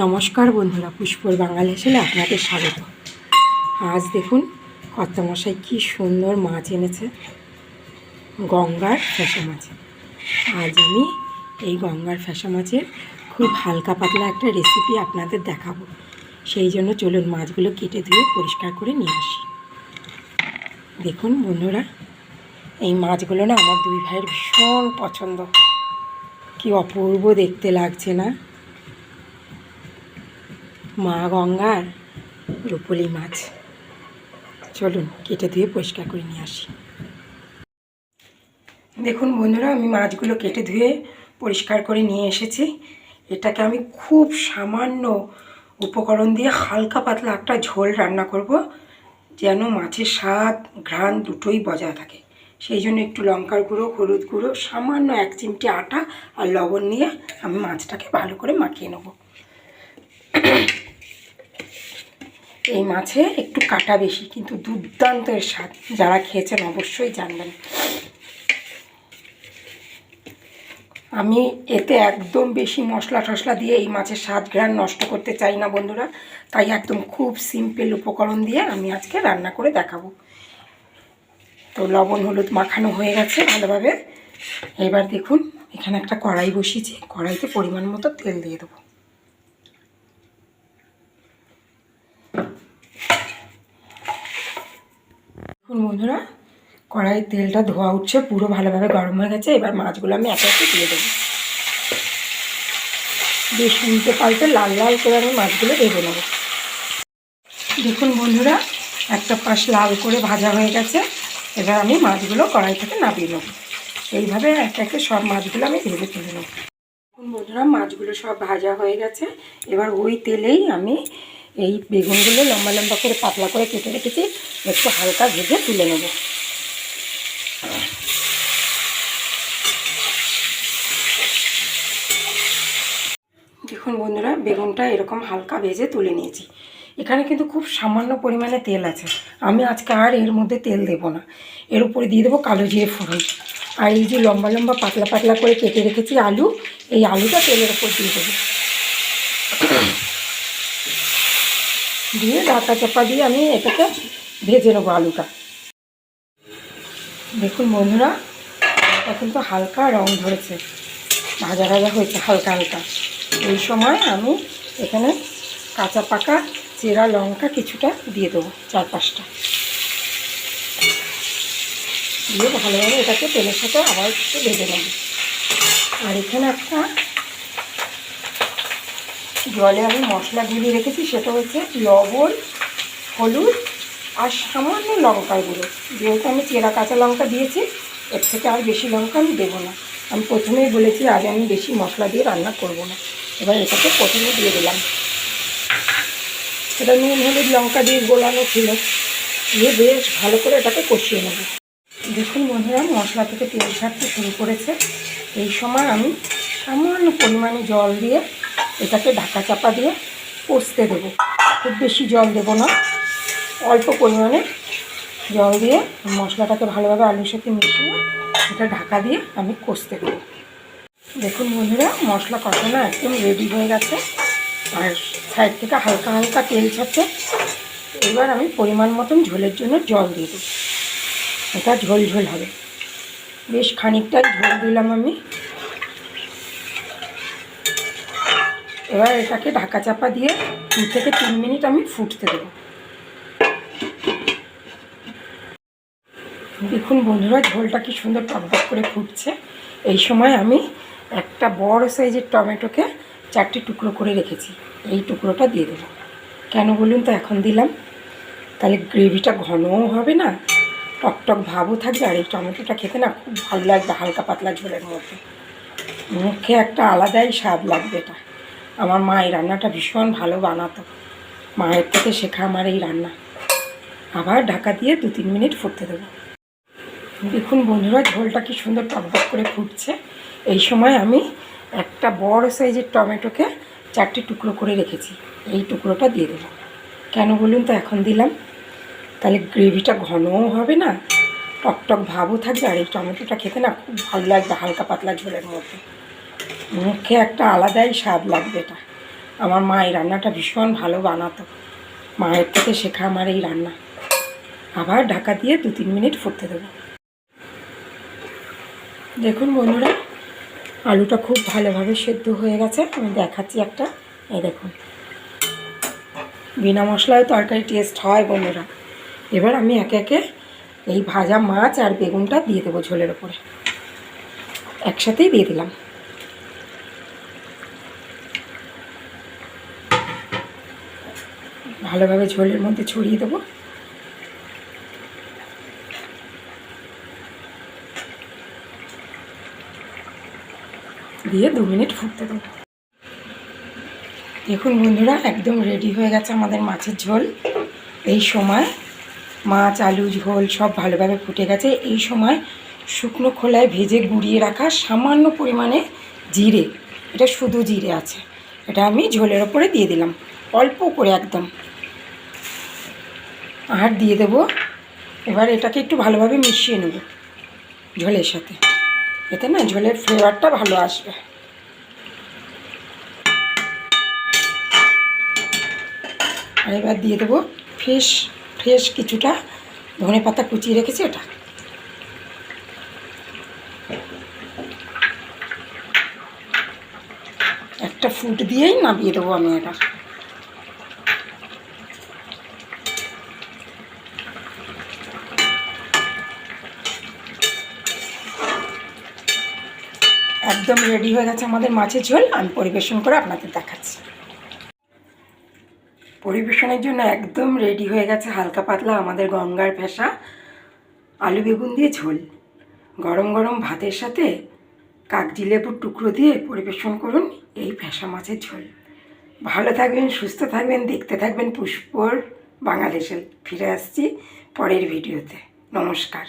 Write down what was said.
নমস্কার বন্ধুরা, পুষ্পর বাঙালি আসলে আপনাদের স্বাগত। আজ দেখুন কর্তামশাই কি সুন্দর মাছ এনেছে, গঙ্গার ফ্যাসা মাছ। আজ আমি এই গঙ্গার ফ্যাসা মাছের খুব হালকা পাতলা একটা রেসিপি আপনাদের দেখাবো। সেই জন্য চলুন মাছগুলো কেটে ধুয়ে পরিষ্কার করে নিয়ে আসি। দেখুন বন্ধুরা, এই মাছগুলো না আমার দুই ভাইয়ের ভীষণ পছন্দ। কি অপূর্ব দেখতে লাগছে না? মা গঙ্গার রূপলি মাছ। চলুন, কেটে ধুয়ে পরিষ্কার করে নিয়ে আসি। দেখুন বন্ধুরা, আমি মাছগুলো কেটে ধুয়ে পরিষ্কার করে নিয়ে এসেছি। এটাকে আমি খুব সামান্য উপকরণ দিয়ে হালকা পাতলা একটা ঝোল রান্না করব, যেন মাছের স্বাদ, ঘ্রাণ দুটোই বজায় থাকে। সেই জন্য একটু লঙ্কার গুঁড়ো, হলুদ গুঁড়ো, সামান্য এক চিমটি আটা আর লবণ নিয়ে আমি মাছটাকে ভালো করে মাখিয়ে নেব। এই মাছে একটু কাটা বেশি, কিন্তু দুর্দান্ত এর স্বাদ। যারা খেয়েছেন অবশ্যই জানবেন। আমি এতে একদম বেশি মশলা টশলা দিয়ে এই মাছের স্বাদ ঘ্রাণ নষ্ট করতে চাই না বন্ধুরা। তাই একদম খুব সিম্পল উপকরণ দিয়ে আমি আজকে রান্না করে দেখাবো। তো লবণ, হলুদ মাখানো হয়ে গেছে ভালোভাবে। এবার দেখুন, এখানে একটা কড়াই বসিয়েছি। কড়াইতে পরিমাণ মতো তেল দিয়ে দেবো। দেখুন বন্ধুরা কড়াইয়ের তেলটা ধোয়া উঠছে, পুরো ভালোভাবে গরম হয়ে গেছে। এবার মাছগুলো আমি একে একে দিয়ে দেবো। বেশ উল্টে পাল্টে লাল লাল করে আমি মাছগুলো ভেজে নেব। দেখুন বন্ধুরা, একটা পাশ লাল করে ভাজা হয়ে গেছে। এবার আমি মাছগুলো কড়াই থেকে নামিয়ে নেব। এইভাবে এক একে সব মাছগুলো আমি ভেজে তুলে নেব। বন্ধুরা, মাছগুলো সব ভাজা হয়ে গেছে। এবার ওই তেলেই আমি এই বেগুনগুলো লম্বা লম্বা করে পাতলা করে কেটে রেখেছি, একটু হালকা ভেজে তুলে নেব। দেখুন বন্ধুরা, বেগুনটা এরকম হালকা ভেজে তুলে নিয়েছি। এখানে কিন্তু খুব সামান্য পরিমাণে তেল আছে। আমি আজকে আর এর মধ্যে তেল দেব না। এর উপরে দিয়ে দেবো কালো জিরে ফোড়ন। আর এই যে লম্বা লম্বা পাতলা পাতলা করে কেটে রেখেছি আলু, এই আলুটা তেলের উপর দিয়ে দেবো। দিয়ে ডাটা চাপা দিয়ে আমি এটাকে ভেজে নেব আলুটা। দেখুন বন্ধুরা এটা কিন্তু হালকা রং ধরেছে। ভাজা ভাজা হয়েছে হালকা হালকা। এই সময় আমি এখানে কাঁচা পাকা চেরা লঙ্কা কিছুটা দিয়ে দেবো চার পাঁচটা দিয়ে ভালোভাবে এটাকে তেলের সাথে আবার একটু ভেজে নেব। আর এখানে একটা জলে আমি মশলা গুলিয়ে রেখেছি, সেটা হচ্ছে লবণ, হলুদ আর সামান্য লঙ্কার গুঁড়ো। যেহেতু আমি চেরা কাঁচা লঙ্কা দিয়েছি, এর থেকে আর বেশি লঙ্কা আমি দেবো না। আমি প্রথমেই বলেছি, আজ আমি বেশি মশলা দিয়ে রান্না করব না। এবার এটাকে প্রথমে দিয়ে দিলাম। সেটা নুন, হলুদ, লঙ্কা দিয়ে গোলানো ছিল। দিয়ে বেশ ভালো করে এটাকে কষিয়ে নেব। দেখুন বন্ধুরা, মশলা থেকে তেল ছাড়তে শুরু করেছে। এই সময় আমি সামান্য পরিমাণে জল দিয়ে এটাকে ঢাকা চাপা দিয়ে কষতে দেবো। খুব বেশি জল দেবো না। অল্প পরিমাণে জল দিয়ে মশলাটাকে ভালোভাবে আলুর সাথে মিশিয়ে এটা ঢাকা দিয়ে আমি কষতে দেবো। দেখুন বন্ধুরা, মশলা কষানো একদম রেডি হয়ে গেছে। আর সাইড থেকে হালকা হালকা তেল ছাড়ছে। এবার আমি পরিমাণ মতন ঝোলের জন্য জল দিয়ে দেবো। এটা ঝোল ঝোল হবে। বেশ খানিকটাই ঝোল দিলাম আমি। এবার এটাকে ঢাকা চাপা দিয়ে দু থেকে তিন মিনিট আমি ফুটতে দেবো। দেখুন বন্ধুরা, ঝোলটা কি সুন্দর টকবক করে ফুটছে। এই সময় আমি একটা বড় সাইজের টমেটোকে চারটে টুকরো করে রেখেছি। এই টুকরোটা দিয়ে দেবো। কেন বলুন তো, এখন দিলাম। তাহলে গ্রেভিটা ঘনও হবে না টকটক ভাবও থাকবে। আর এই টমেটোটা খেতে না খুব ভালো লাগবে, হালকা পাতলা ঝোলের মধ্যে। মুখে একটা আলাদাই স্বাদ লাগবে এটা। আমার মা এই রান্নাটা ভীষণ ভালো বানাতো। মায়ের থেকে শেখা আমার এই রান্না। আবার ঢাকা দিয়ে দু তিন মিনিট ফুটতে দেবো। দেখুন বন্ধুরা, ঝোলটা কি সুন্দর টকবক করে ফুটছে। এই সময় আমি একটা বড় সাইজের টমেটোকে চারটে টুকরো করে রেখেছি। এই টুকরোটা দিয়ে দেবো। কেন বলুন তো, এখন দিলাম। তাহলে গ্রেভিটা ঘনও হবে না টকটক ভাবও থাকবে। আর এই টমেটোটা খেতে না খুব ভালো লাগবে, হালকা পাতলা ঝোলের মধ্যে। মুখে একটা আলাদাই স্বাদ লাগবে এটা। আমার মা এই রান্নাটা ভীষণ ভালো বানাতো। মায়ের থেকে শেখা আমার এই রান্না। আবার ঢাকা দিয়ে দু তিন মিনিট ফুটতে দেবো। দেখুন বন্ধুরা, আলুটা খুব ভালোভাবে সেদ্ধ হয়ে গেছে। আমি দেখাচ্ছি একটা। এই দেখুন। বিনা মশলায় তরকারি টেস্ট হয় বন্ধুরা। এবার আমি একে একে এই ভাজা মাছ আর বেগুনটা দিয়ে দেবো ঝোলের ওপরে। একসাথেই দিয়ে দিলাম। ভালোভাবে ঝোলের মধ্যে ছড়িয়ে দেবো। দিয়ে দু মিনিট ফুটতে দেবো। দেখুন বন্ধুরা, একদম রেডি হয়ে গেছে আমাদের মাছের ঝোল। এই সময় মাছ, আলু, ঝোল সব ভালোভাবে ফুটে গেছে। এই সময় শুকনো খোলায় ভেজে গুঁড়িয়ে রাখা সামান্য পরিমাণে জিরে। এটা শুধু জিরে আছে। এটা আমি ঝোলের ওপরে দিয়ে দিলাম। অল্প করে একদম। আর দিয়ে দেবো। এবার এটাকে একটু ভালোভাবে মিশিয়ে নেব ঝোলের সাথে। এতে না ঝোলের ফ্লেভারটা ভালো আসবে। আর এবার দিয়ে দেবো ফ্রেশ ফ্রেশ কিছুটা ধনে পাতা কুচিয়ে রেখেছি ওটা একটা ফুট দিয়েই নামিয়ে দেবো আমি এটা। একদম রেডি হয়ে গেছে আমাদের মাছের ঝোল। আমি পরিবেশন করে আপনাদের দেখাচ্ছি। পরিবেশনের জন্য একদম রেডি হয়ে গেছে হালকা পাতলা আমাদের গঙ্গার ভেসা আলু বেগুন দিয়ে ঝোল। গরম গরম ভাতের সাথে কাগজি লেবুর টুকরো দিয়ে পরিবেশন করুন এই ভেসা মাছের ঝোল। ভালো থাকবেন, সুস্থ থাকবেন, দেখতে থাকবেন পুষ্পর বাংলাদেশে। ফিরে আসছি পরের ভিডিওতে। নমস্কার।